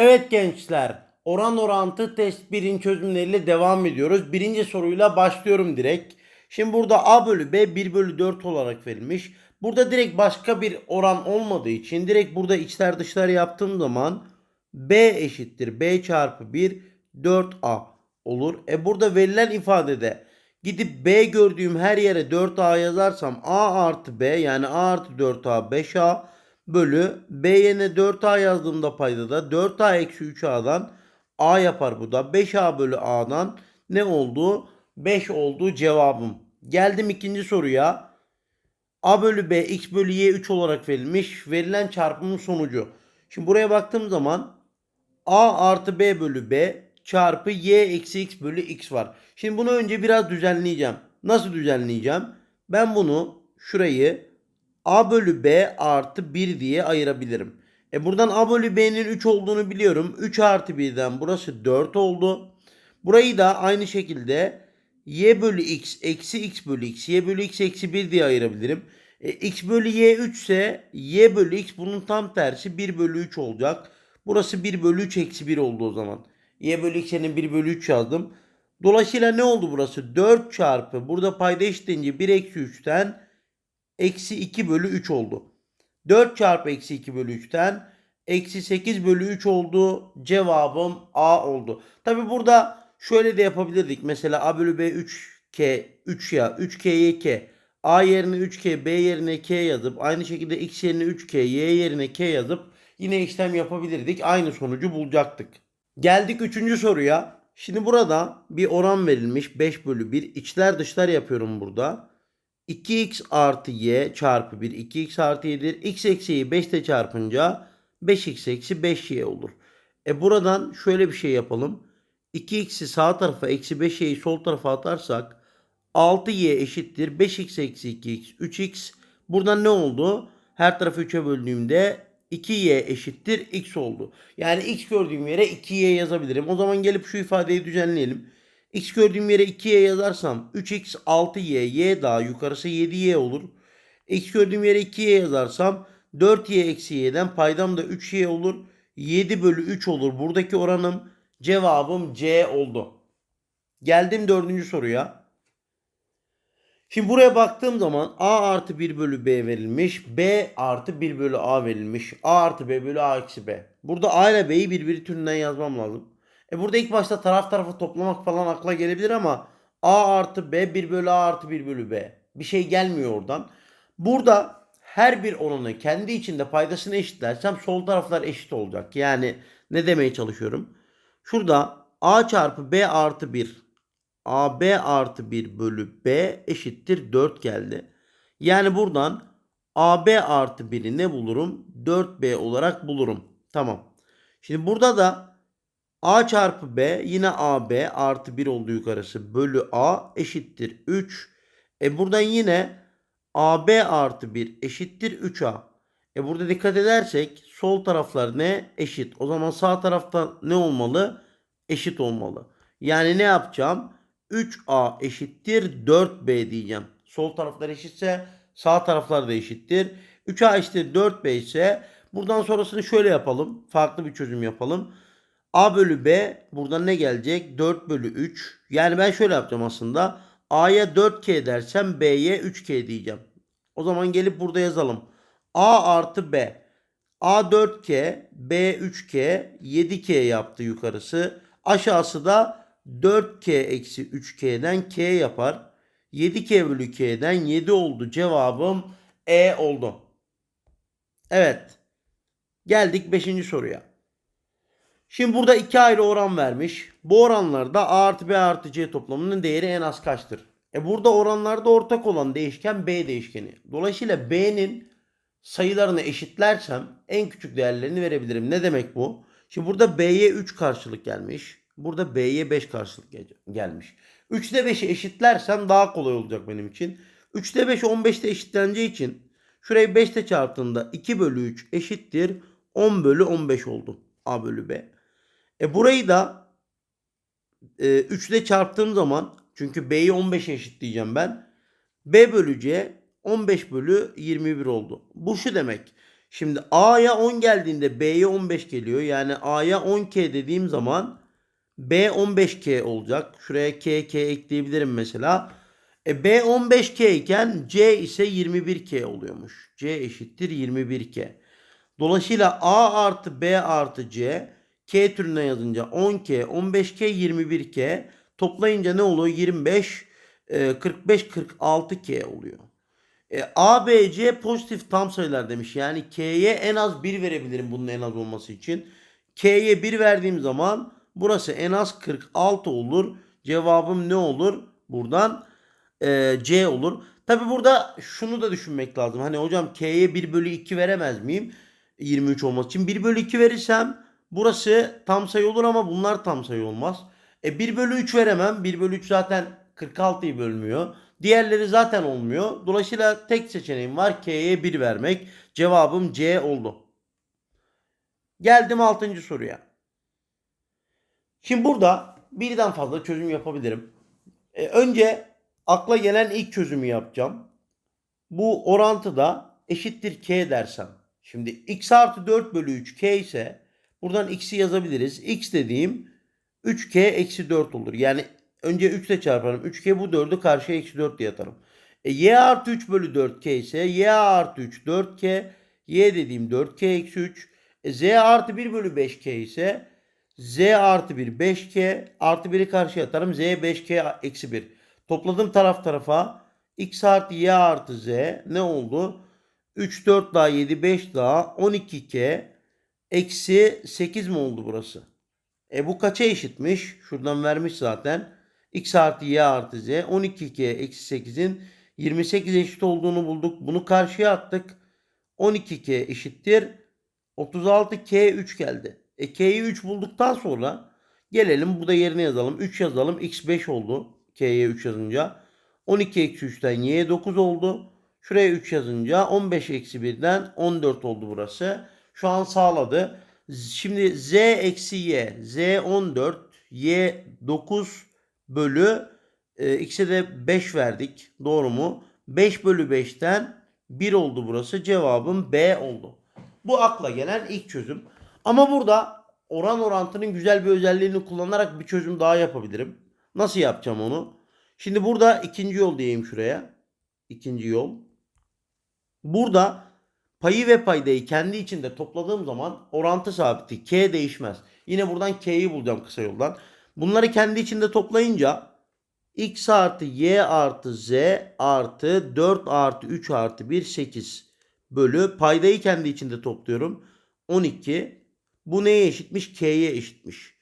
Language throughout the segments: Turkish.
Evet gençler, oran orantı test 1'in çözümleriyle devam ediyoruz. Birinci soruyla başlıyorum direkt. Şimdi burada A bölü B 1 bölü 4 olarak verilmiş. Burada direkt başka bir oran olmadığı için direkt burada içler dışlar yaptığım zaman B eşittir B çarpı 1 4A olur. E burada verilen ifadede gidip B gördüğüm her yere 4A yazarsam A artı B yani A artı 4A 5A bölü B yerine 4A yazdığımda payda da 4A eksi 3A'dan A yapar bu da. 5A bölü A'dan ne oldu? 5 oldu cevabım. Geldim ikinci soruya. A bölü B x bölü y 3 olarak verilmiş. Verilen çarpımın sonucu. Şimdi buraya baktığım zaman A artı B bölü B çarpı y eksi x bölü x var. Şimdi bunu önce biraz düzenleyeceğim. Nasıl düzenleyeceğim? Ben bunu şurayı A bölü B artı 1 diye ayırabilirim. E buradan A bölü B'nin 3 olduğunu biliyorum. 3 artı 1'den burası 4 oldu. Burayı da aynı şekilde y bölü x eksi x bölü x y bölü x eksi 1 diye ayırabilirim. E, x bölü y 3 ise y bölü x bunun tam tersi 1 bölü 3 olacak. Burası 1 bölü 3 eksi 1 oldu o zaman. y bölü x'e 1 bölü 3 yazdım. Dolayısıyla ne oldu burası? 4 çarpı burada payda eşitince 1 eksi 3'ten eksi 2 bölü 3 oldu. 4 çarpı eksi 2 bölü 3'ten eksi 8 bölü 3 oldu. Cevabım A oldu. Tabi burada şöyle de yapabilirdik. Mesela A bölü B 3K 3 ya 3K'ye K. A yerine 3K B yerine K yazıp aynı şekilde X yerine 3K Y yerine K yazıp yine işlem yapabilirdik. Aynı sonucu bulacaktık. Geldik 3. soruya. Şimdi burada bir oran verilmiş 5 bölü 1. İçler dışlar yapıyorum burada. 2x artı y çarpı 1 2x artı y'dir. x eksi y'yi 5 ile çarpınca 5x eksi 5y olur. E buradan şöyle bir şey yapalım. 2x'i sağ tarafa eksi 5y'yi sol tarafa atarsak 6y eşittir 5x eksi 2x 3x. Buradan ne oldu? Her tarafı 3'e böldüğümde 2y eşittir x oldu. Yani x gördüğüm yere 2y yazabilirim. O zaman gelip şu ifadeyi düzenleyelim. X gördüğüm yere 2y yazarsam 3x 6y y daha yukarısı 7y olur. X gördüğüm yere 2y yazarsam 4y eksi y'den paydam da 3y olur. 7 bölü 3 olur. Buradaki oranım cevabım C oldu. Geldim dördüncü soruya. Şimdi buraya baktığım zaman A artı 1 bölü B verilmiş. B artı 1 bölü A verilmiş. A artı B bölü A eksi B. Burada A ile B'yi birbiri türünden yazmam lazım. E burada ilk başta taraf tarafa toplamak falan akla gelebilir ama A artı B 1 bölü A artı 1 bölü B. Bir şey gelmiyor oradan. Burada her bir oranı kendi içinde paydasını eşitlersem sol taraflar eşit olacak. Yani ne demeye çalışıyorum? Şurada A çarpı B artı 1 AB artı 1 bölü B eşittir 4 geldi. Yani buradan AB artı 1'i ne bulurum? 4B olarak bulurum. Tamam. Şimdi burada da A çarpı B yine AB artı 1 oldu yukarısı bölü A eşittir 3. E buradan yine AB artı 1 eşittir 3A. E burada dikkat edersek sol taraflar ne? Eşit. O zaman sağ tarafta ne olmalı? Eşit olmalı. Yani ne yapacağım? 3A eşittir 4B diyeceğim. Sol taraflar eşitse sağ taraflar da eşittir. 3A eşittir 4B ise buradan sonrasını şöyle yapalım. Farklı bir çözüm yapalım. A bölü B buradan ne gelecek? 4 bölü 3. Yani ben şöyle yapacağım aslında. A'ya 4K dersem B'ye 3K diyeceğim. O zaman gelip burada yazalım. A artı B. A 4K, B 3K, 7K yaptı yukarısı. Aşağısı da 4K eksi 3K'den K yapar. 7K bölü K'den 7 oldu. Cevabım E oldu. Evet. Geldik 5. soruya. Şimdi burada iki ayrı oran vermiş. Bu oranlarda A artı B artı C toplamının değeri en az kaçtır? E burada oranlarda ortak olan değişken B değişkeni. Dolayısıyla B'nin sayılarını eşitlersem en küçük değerlerini verebilirim. Ne demek bu? Şimdi burada B'ye 3 karşılık gelmiş. Burada B'ye 5 karşılık gel- gelmiş. 3 ile 5'i eşitlersem daha kolay olacak benim için. 3 ile 5 15'te eşitleneceği için şurayı 5 ile çarptığında 2 bölü 3 eşittir 10 bölü 15 oldu. A bölü B. E burayı da e, 3 ile çarptığım zaman çünkü B'yi 15'e eşitleyeceğim ben. B bölü C 15 bölü 21 oldu. Bu şu demek. Şimdi A'ya 10 geldiğinde B'ye 15 geliyor. Yani A'ya 10K dediğim zaman B 15K olacak. Şuraya K, K ekleyebilirim mesela. E, B 15K iken C ise 21K oluyormuş. C eşittir 21K. Dolayısıyla A artı B artı C K türüne yazınca 10K, 15K, 21K toplayınca ne oluyor? 25, e, 45, 46K oluyor. E, A, B, C pozitif tam sayılar demiş. Yani K'ye en az 1 verebilirim bunun en az olması için. K'ye 1 verdiğim zaman burası en az 46 olur. Cevabım ne olur? Buradan e, C olur. Tabi burada şunu da düşünmek lazım. Hani hocam K'ye 1 bölü 2 veremez miyim? 23 olması için. 1 bölü 2 verirsem burası tam sayı olur ama bunlar tam sayı olmaz. E 1 bölü 3 veremem. 1 bölü 3 zaten 46'yı bölmüyor. Diğerleri zaten olmuyor. Dolayısıyla tek seçeneğim var. K'ye 1 vermek. Cevabım C oldu. Geldim 6. soruya. Şimdi burada birden fazla çözüm yapabilirim. E, önce akla gelen ilk çözümü yapacağım. Bu orantıda eşittir k dersem. Şimdi x artı 4 bölü 3 k ise buradan x'i yazabiliriz. x dediğim 3k eksi 4 olur. Yani önce 3 ile çarparım. 3k bu 4'ü karşıya eksi 4 diye atarım. E, y artı 3 bölü 4k ise y artı 3 4k. y dediğim 4k eksi 3. E, z artı 1 bölü 5k ise z artı 1 5k artı 1'i karşıya atarım. z 5k eksi 1. Topladım taraf tarafa. x artı y artı z ne oldu? 3 4 daha 7 5 daha 12k eksi 8 mi oldu burası? E bu kaça eşitmiş? Şuradan vermiş zaten. x artı y artı z 12k eksi 8'in 28 eşit olduğunu bulduk. Bunu karşıya attık. 12k eşittir. 36k 3 geldi. E k'yi 3 bulduktan sonra gelelim burada yerine yazalım. 3 yazalım. x 5 oldu. k'ye 3 yazınca. 12 eksi 3'ten y'ye 9 oldu. Şuraya 3 yazınca 15 eksi 1'den 14 oldu burası. Şu an sağladı. Şimdi z eksi y. z 14. y 9 bölü e, x'e de 5 verdik. Doğru mu? 5 bölü 5'ten 1 oldu burası. Cevabım B oldu. Bu akla gelen ilk çözüm. Ama burada oran orantının güzel bir özelliğini kullanarak bir çözüm daha yapabilirim. Nasıl yapacağım onu? Şimdi burada ikinci yol diyeyim şuraya. İkinci yol. Burada payı ve paydayı kendi içinde topladığım zaman orantı sabiti k değişmez. Yine buradan k'yi bulacağım kısa yoldan. Bunları kendi içinde toplayınca x artı y artı z artı 4 artı 3 artı 1 8 bölü paydayı kendi içinde topluyorum. 12 bu neye eşitmiş? K'ye eşitmiş.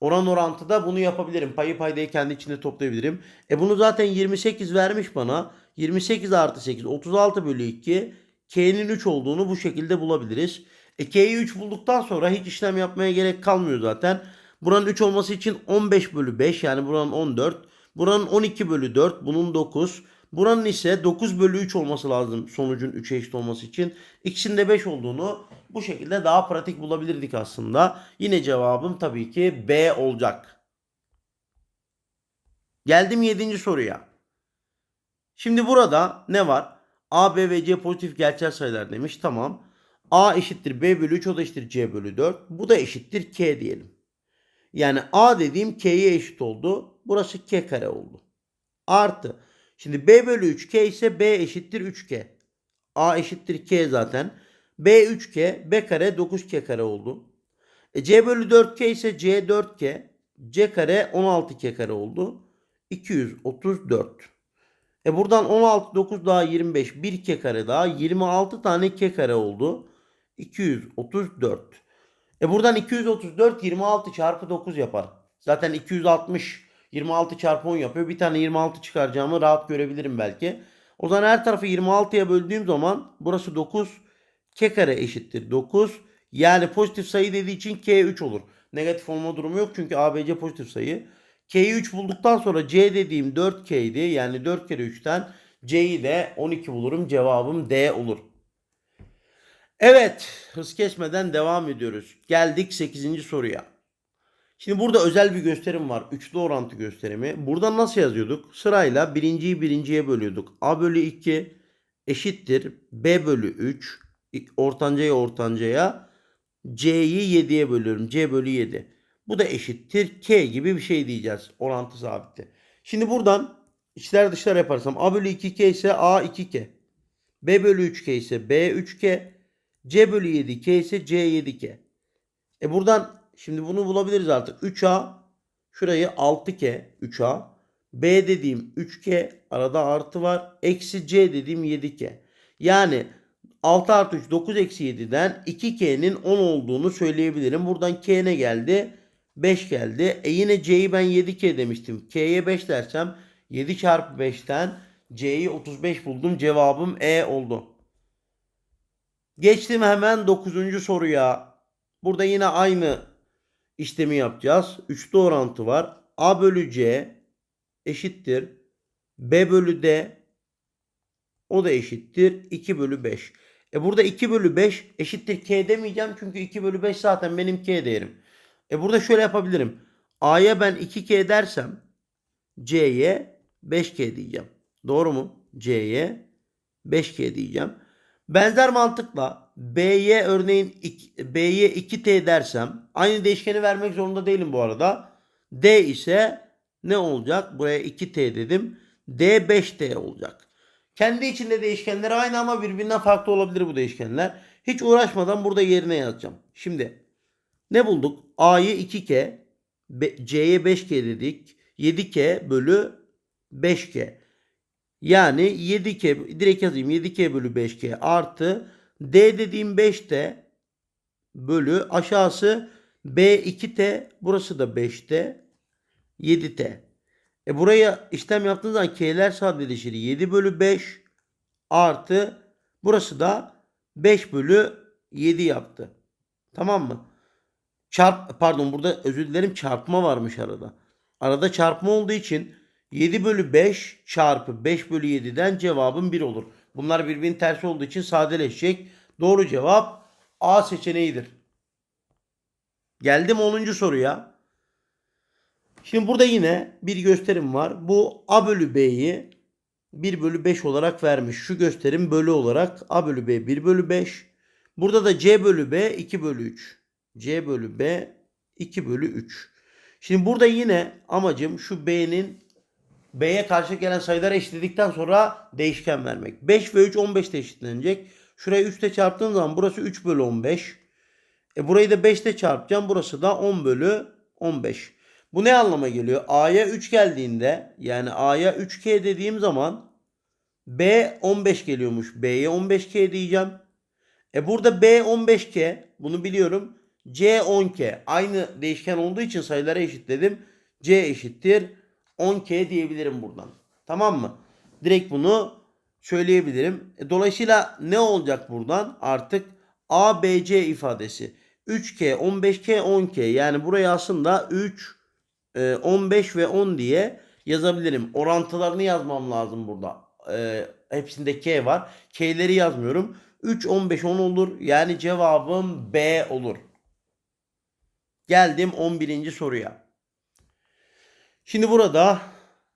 Oran orantıda bunu yapabilirim. Payı paydayı kendi içinde toplayabilirim. E bunu zaten 28 vermiş bana. 28 artı 8 36 bölü 2. K'nin 3 olduğunu bu şekilde bulabiliriz. E K'yi 3 bulduktan sonra hiç işlem yapmaya gerek kalmıyor zaten. Buranın 3 olması için 15 bölü 5 yani buranın 14. Buranın 12 bölü 4 bunun 9. Buranın ise 9 bölü 3 olması lazım sonucun 3'e eşit olması için. İkisinin de 5 olduğunu bu şekilde daha pratik bulabilirdik aslında. Yine cevabım tabii ki B olacak. Geldim 7. soruya. Şimdi burada ne var? A, B ve C pozitif gerçel sayılar demiş. Tamam. A eşittir B bölü 3 o da eşittir C bölü 4. Bu da eşittir K diyelim. Yani A dediğim K'ye eşit oldu. Burası K kare oldu. Artı. Şimdi B bölü 3K ise B eşittir 3K. A eşittir K zaten. B 3K, B kare 9K kare oldu. E, C bölü 4K ise C 4K, C kare 16K kare oldu. 234. E buradan 16, 9 daha 25, 1 K kare daha 26 tane K kare oldu. 234. E buradan 234 26 çarpı 9 yapar. Zaten 260 26 çarpı 10 yapıyor. Bir tane 26 çıkaracağımı rahat görebilirim belki. O zaman her tarafı 26'ya böldüğüm zaman burası 9. K kare eşittir 9. Yani pozitif sayı dediği için K 3 olur. Negatif olma durumu yok çünkü ABC pozitif sayı. K'yi 3 bulduktan sonra C dediğim 4K'ydi. Yani 4 kere 3'ten C'yi de 12 bulurum. Cevabım D olur. Evet, hız kesmeden devam ediyoruz. Geldik 8. soruya. Şimdi burada özel bir gösterim var. Üçlü orantı gösterimi. Burada nasıl yazıyorduk? Sırayla birinciyi birinciye bölüyorduk. A bölü 2 eşittir B bölü 3 ortancaya ortancaya C'yi 7'ye bölüyorum. C bölü 7. Bu da eşittir. K gibi bir şey diyeceğiz. Orantı sabiti. Şimdi buradan içler dışlar yaparsam A bölü 2K ise A 2K. B bölü 3K ise B 3K. C bölü 7K ise C 7K. E buradan şimdi bunu bulabiliriz artık. 3A şurayı 6K 3A. B dediğim 3K arada artı var. Eksi C dediğim 7K. Yani 6 artı 3 9 eksi 7'den 2K'nin 10 olduğunu söyleyebilirim. Buradan K ne geldi? 5 geldi. E yine C'yi ben 7K demiştim. K'ye 5 dersem 7 çarpı 5'ten C'yi 35 buldum. Cevabım E oldu. Geçtim hemen 9. soruya. Burada yine aynı işlemi yapacağız. Üçlü orantı var. A bölü C eşittir. B bölü D o da eşittir 2 bölü 5. E burada 2 bölü 5 eşittir K demeyeceğim. Çünkü 2 bölü 5 zaten benim K değerim. E burada şöyle yapabilirim. A'ya ben 2K dersem C'ye 5K diyeceğim. Doğru mu? C'ye 5K diyeceğim. Benzer mantıkla B'ye örneğin B'ye 2T dersem aynı değişkeni vermek zorunda değilim bu arada. D ise ne olacak? Buraya 2T dedim. D 5T olacak. Kendi içinde değişkenleri aynı ama birbirinden farklı olabilir bu değişkenler. Hiç uğraşmadan burada yerine yazacağım. Şimdi ne bulduk? A'yı 2K, B- C'ye 5K dedik. 7K bölü 5K. Yani 7K direkt yazayım 7K bölü 5K artı D dediğim 5T bölü aşağısı B2T burası da 5T 7T. E buraya işlem yaptığınız zaman K'ler sadeleşir. 7 bölü 5 artı burası da 5 bölü 7 yaptı. Tamam mı? Çarp pardon burada özür dilerim çarpma varmış arada. Arada çarpma olduğu için 7 bölü 5 çarpı 5 bölü 7'den cevabım 1 olur. Bunlar birbirinin tersi olduğu için sadeleşecek. Doğru cevap A seçeneğidir. Geldim 10. soruya. Şimdi burada yine bir gösterim var. Bu A bölü B'yi 1 bölü 5 olarak vermiş. Şu gösterim bölü olarak A bölü B 1 bölü 5. Burada da C bölü B 2 bölü 3. C bölü B 2 bölü 3. Şimdi burada yine amacım şu B'nin B'ye karşı gelen sayıları eşitledikten sonra değişken vermek. 5 ve 3 15 ile eşitlenecek. Şuraya 3 ile çarptığım zaman burası 3 bölü 15. E burayı da 5 ile çarpacağım. Burası da 10 bölü 15. Bu ne anlama geliyor? A'ya 3 geldiğinde yani A'ya 3K dediğim zaman B 15 geliyormuş. B'ye 15K diyeceğim. E burada B 15K bunu biliyorum. C 10K aynı değişken olduğu için sayıları eşitledim. C eşittir 10K diyebilirim buradan. Tamam mı? Direkt bunu söyleyebilirim. E, dolayısıyla ne olacak buradan? Artık A, B, C ifadesi. 3K, 15K, 10K. Yani buraya aslında 3, e, 15 ve 10 diye yazabilirim. Orantılarını yazmam lazım burada. E, hepsinde K var. K'leri yazmıyorum. 3, 15, 10 olur. Yani cevabım B olur. Geldim 11. soruya. Şimdi burada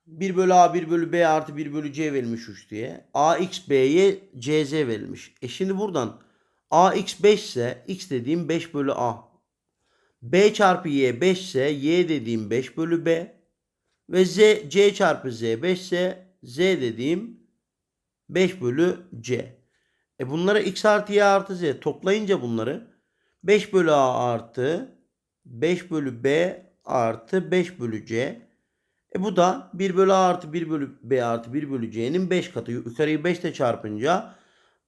1 bölü A 1 bölü B artı 1 bölü C verilmiş 3 diye. AX B'ye CZ verilmiş. E şimdi buradan AX 5 ise X dediğim 5 bölü A. B çarpı Y 5 ise Y dediğim 5 bölü B. Ve Z, C çarpı Z 5 ise Z dediğim 5 bölü C. E bunları X artı Y artı Z toplayınca bunları 5 bölü A artı 5 bölü B artı 5 bölü C. E bu da 1 bölü A artı 1 bölü B artı 1 bölü C'nin 5 katı. Yukarıyı 5 ile çarpınca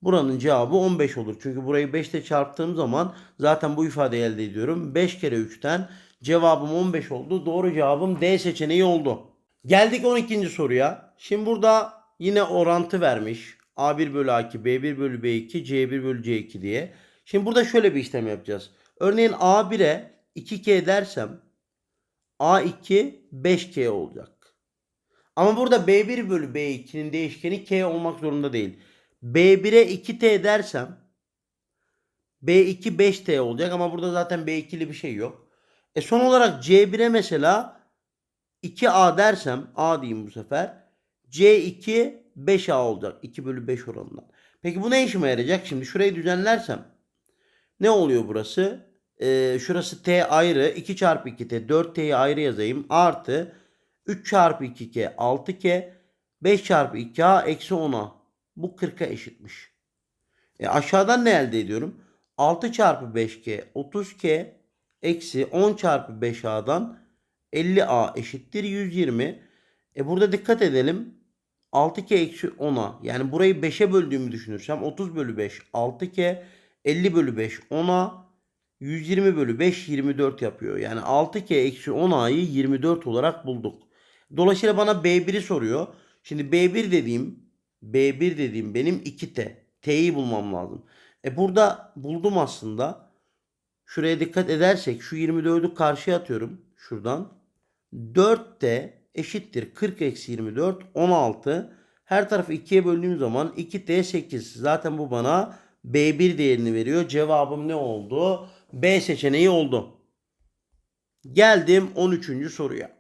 buranın cevabı 15 olur. Çünkü burayı 5 ile çarptığım zaman zaten bu ifadeyi elde ediyorum. 5 kere 3'ten cevabım 15 oldu. Doğru cevabım D seçeneği oldu. Geldik 12. soruya. Şimdi burada yine orantı vermiş. A1 bölü A2, B1 bölü B2, C1 bölü C2 diye. Şimdi burada şöyle bir işlem yapacağız. Örneğin A1'e 2K dersem A2 5K olacak. Ama burada B1 bölü B2'nin değişkeni K olmak zorunda değil. B1'e 2T dersem B2 5T olacak ama burada zaten B2'li bir şey yok. E son olarak C1'e mesela 2A dersem A diyeyim bu sefer. C2 5A olacak. 2 bölü 5 oranından. Peki bu ne işime yarayacak? Şimdi şurayı düzenlersem ne oluyor burası? Ee, şurası t ayrı 2 çarpı 2t 4t'yi ayrı yazayım artı 3 çarpı 2k 6k 5 çarpı 2a eksi 10a bu 40'a eşitmiş. E aşağıdan ne elde ediyorum? 6 çarpı 5k 30k eksi 10 çarpı 5a'dan 50a eşittir 120. E burada dikkat edelim. 6k eksi 10'a yani burayı 5'e böldüğümü düşünürsem 30 bölü 5 6k 50 bölü 5 10'a 120 bölü 5 24 yapıyor. Yani 6k eksi 10a'yı 24 olarak bulduk. Dolayısıyla bana B1'i soruyor. Şimdi B1 dediğim B1 dediğim benim 2t. T'yi bulmam lazım. E burada buldum aslında. Şuraya dikkat edersek şu 24'ü karşıya atıyorum. Şuradan. 4t eşittir 40 eksi 24 16. Her tarafı 2'ye böldüğüm zaman 2t 8. Zaten bu bana B1 değerini veriyor. Cevabım ne oldu? B seçeneği oldu. Geldim 13. soruya.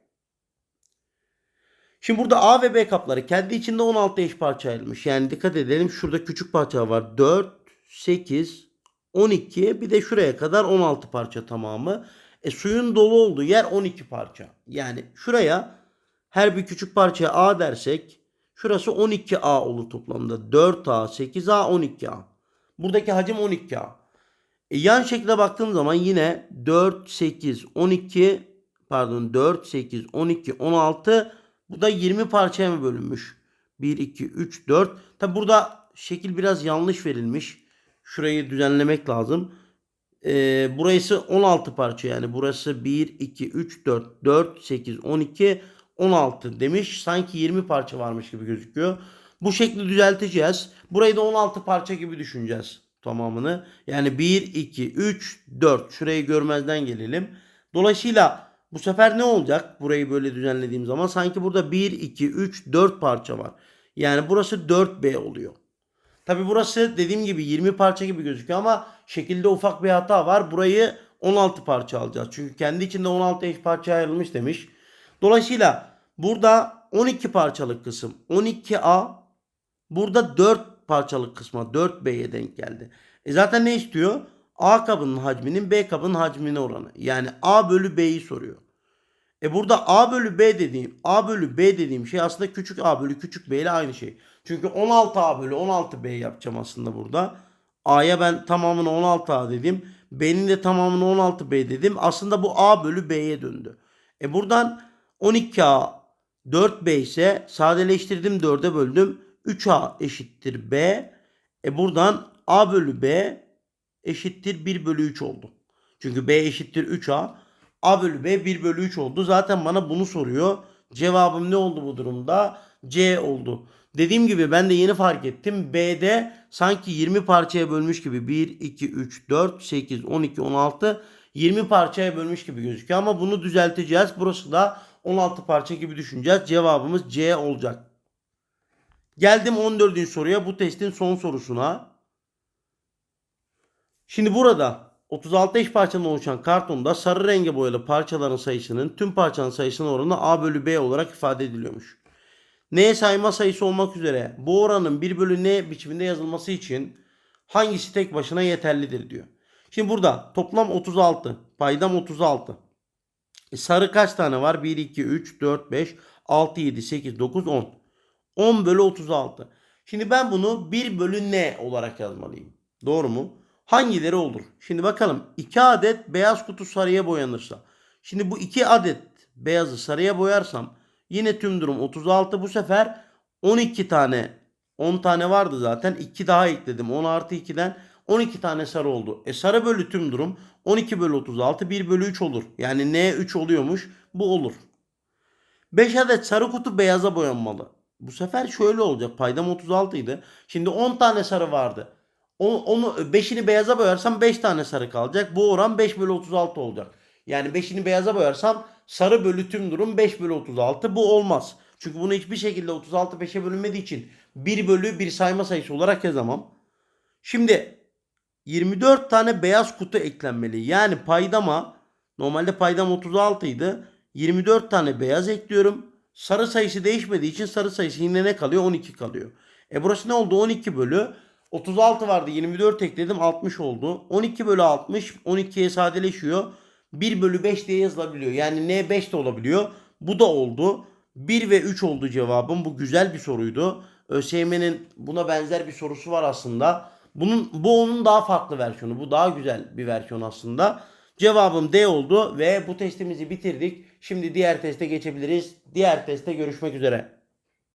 Şimdi burada A ve B kapları kendi içinde 16 eş parça ayrılmış. Yani dikkat edelim şurada küçük parça var. 4, 8, 12 bir de şuraya kadar 16 parça tamamı. E suyun dolu olduğu yer 12 parça. Yani şuraya her bir küçük parçaya A dersek şurası 12A olur toplamda. 4A, 8A, 12A. Buradaki hacim 12A. E yan şekilde baktığım zaman yine 4, 8, 12 pardon 4, 8, 12, 16 bu da 20 parçaya mı bölünmüş? 1, 2, 3, 4. Tabi burada şekil biraz yanlış verilmiş. Şurayı düzenlemek lazım. Ee, burası 16 parça yani. Burası 1, 2, 3, 4, 4, 8, 12, 16 demiş. Sanki 20 parça varmış gibi gözüküyor. Bu şekli düzelteceğiz. Burayı da 16 parça gibi düşüneceğiz tamamını. Yani 1, 2, 3, 4. Şurayı görmezden gelelim. Dolayısıyla bu sefer ne olacak? Burayı böyle düzenlediğim zaman sanki burada 1, 2, 3, 4 parça var. Yani burası 4B oluyor. Tabi burası dediğim gibi 20 parça gibi gözüküyor ama şekilde ufak bir hata var. Burayı 16 parça alacağız. Çünkü kendi içinde 16 eş parça ayrılmış demiş. Dolayısıyla burada 12 parçalık kısım 12A burada 4 parçalık kısma 4B'ye denk geldi. E zaten ne istiyor? A kabının hacminin B kabının hacmine oranı. Yani A bölü B'yi soruyor. E burada A bölü B dediğim A bölü B dediğim şey aslında küçük A bölü küçük B ile aynı şey. Çünkü 16A bölü 16B yapacağım aslında burada. A'ya ben tamamını 16A dedim. B'nin de tamamını 16B dedim. Aslında bu A bölü B'ye döndü. E buradan 12A 4B ise sadeleştirdim 4'e böldüm. 3A eşittir B. E buradan A bölü B eşittir 1 bölü 3 oldu. Çünkü B eşittir 3A. A bölü B 1 bölü 3 oldu. Zaten bana bunu soruyor. Cevabım ne oldu bu durumda? C oldu. Dediğim gibi ben de yeni fark ettim. B'de sanki 20 parçaya bölmüş gibi 1, 2, 3, 4, 8, 12, 16 20 parçaya bölmüş gibi gözüküyor. Ama bunu düzelteceğiz. Burası da 16 parça gibi düşüneceğiz. Cevabımız C olacak. Geldim 14. soruya. Bu testin son sorusuna. Şimdi burada 36 eş parçadan oluşan kartonda sarı renge boyalı parçaların sayısının tüm parçanın sayısının oranı A bölü B olarak ifade ediliyormuş. N sayma sayısı olmak üzere bu oranın 1 bölü N biçiminde yazılması için hangisi tek başına yeterlidir diyor. Şimdi burada toplam 36. Paydam 36. E sarı kaç tane var? 1, 2, 3, 4, 5, 6, 7, 8, 9, 10. 10 bölü 36. Şimdi ben bunu 1 bölü N olarak yazmalıyım. Doğru mu? Hangileri olur? Şimdi bakalım 2 adet beyaz kutu sarıya boyanırsa. Şimdi bu 2 adet beyazı sarıya boyarsam yine tüm durum 36 bu sefer 12 tane 10 tane vardı zaten 2 daha ekledim 10 artı 2'den 12 tane sarı oldu. E sarı bölü tüm durum 12 bölü 36 1 bölü 3 olur. Yani N 3 oluyormuş bu olur. 5 adet sarı kutu beyaza boyanmalı. Bu sefer şöyle olacak. Paydam 36 idi. Şimdi 10 tane sarı vardı. Onu, onu 5'ini beyaza boyarsam 5 tane sarı kalacak. Bu oran 5 bölü 36 olacak. Yani 5'ini beyaza boyarsam sarı bölü tüm durum 5 bölü 36. Bu olmaz. Çünkü bunu hiçbir şekilde 36 5'e bölünmediği için 1 bölü bir sayma sayısı olarak yazamam. Şimdi 24 tane beyaz kutu eklenmeli. Yani paydama normalde paydam 36 idi. 24 tane beyaz ekliyorum. Sarı sayısı değişmediği için sarı sayısı yine ne kalıyor? 12 kalıyor. E burası ne oldu? 12 bölü 36 vardı 24 ekledim 60 oldu. 12 bölü 60 12'ye sadeleşiyor. 1 bölü 5 diye yazılabiliyor. Yani n 5 de olabiliyor. Bu da oldu. 1 ve 3 oldu cevabım. Bu güzel bir soruydu. ÖSYM'nin buna benzer bir sorusu var aslında. Bunun bu onun daha farklı versiyonu. Bu daha güzel bir versiyon aslında. Cevabım D oldu ve bu testimizi bitirdik. Şimdi diğer teste geçebiliriz. Diğer testte görüşmek üzere.